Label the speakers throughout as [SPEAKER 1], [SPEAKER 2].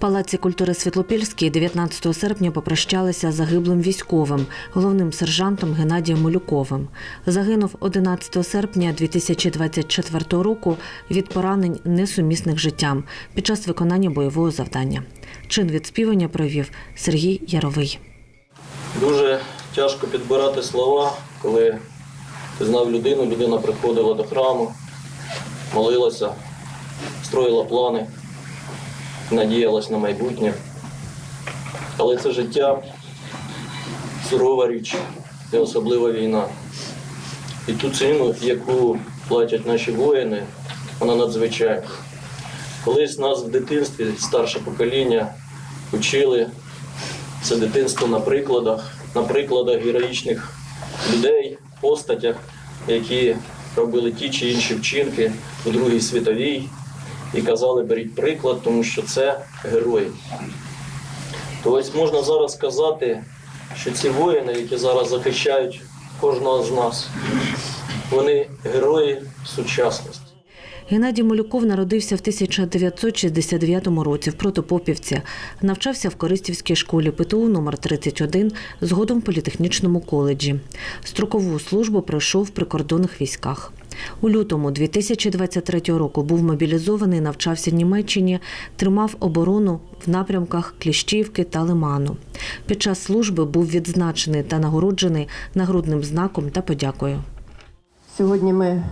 [SPEAKER 1] Палаці культури Світлопільській 19 серпня попрощалися з загиблим військовим, головним сержантом Геннадієм Малюковим. Загинув 11 серпня 2024 року від поранень несумісних життям під час виконання бойового завдання. Чин відспівання провів Сергій Яровий.
[SPEAKER 2] Дуже тяжко підбирати слова, коли ти знав людину, людина приходила до храму, молилася, строїла плани, надіялась на майбутнє. Але це життя сурова річ, і особлива війна. І ту ціну, яку платять наші воїни, вона надзвичайна. Колись нас в дитинстві, старше покоління, учили це дитинство на прикладах, на прикладах героїчних людей, постатях, які робили ті чи інші вчинки у Другій світовій і казали, беріть приклад, тому що це герої. То ось можна зараз сказати, що ці воїни, які зараз захищають кожного з нас, вони герої сучасності.
[SPEAKER 1] Геннадій Малюков народився в 1969 році в Протопопівці. Навчався в Користівській школі ПТУ номер 31 згодом в політехнічному коледжі. Строкову службу пройшов в прикордонних військах. У лютому 2023 року був мобілізований, навчався в Німеччині, тримав оборону в напрямках Кліщівки та Лиману. Під час служби був відзначений та нагороджений нагрудним знаком та подякою.
[SPEAKER 3] Сьогодні ми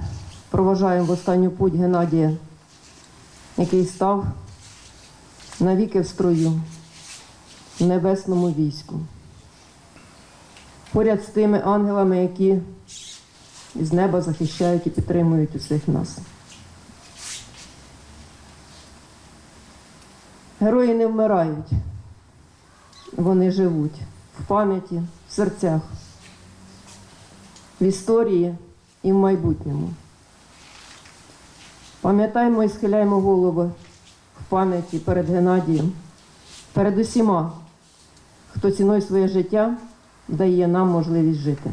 [SPEAKER 3] проважаємо в останню путь Геннадія, який став навіки в строю в небесному війську. Поряд з тими ангелами, які з неба захищають і підтримують усіх нас. Герої не вмирають, вони живуть в пам'яті, в серцях, в історії і в майбутньому. Пам'ятаємо і схиляємо голови в пам'яті перед Геннадієм, перед усіма, хто ціною своє життя дає нам можливість жити.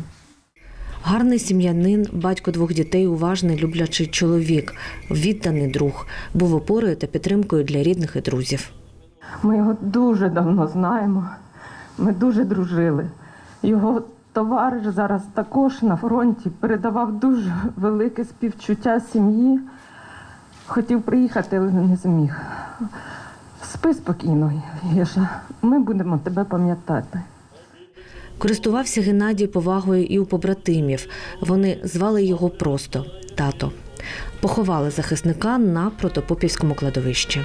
[SPEAKER 1] Гарний сім'янин, батько двох дітей, уважний, люблячий чоловік, відданий друг, був опорою та підтримкою для рідних і друзів.
[SPEAKER 4] Ми його дуже давно знаємо. Ми дуже дружили. Його товариш зараз також на фронті передавав дуже велике співчуття сім'ї. Хотів приїхати, але не зміг. Спи спокійно, Єша. Ми будемо тебе пам'ятати.
[SPEAKER 1] Користувався Геннадій повагою і у побратимів. Вони звали його просто тато. Поховали захисника на протопопівському кладовищі.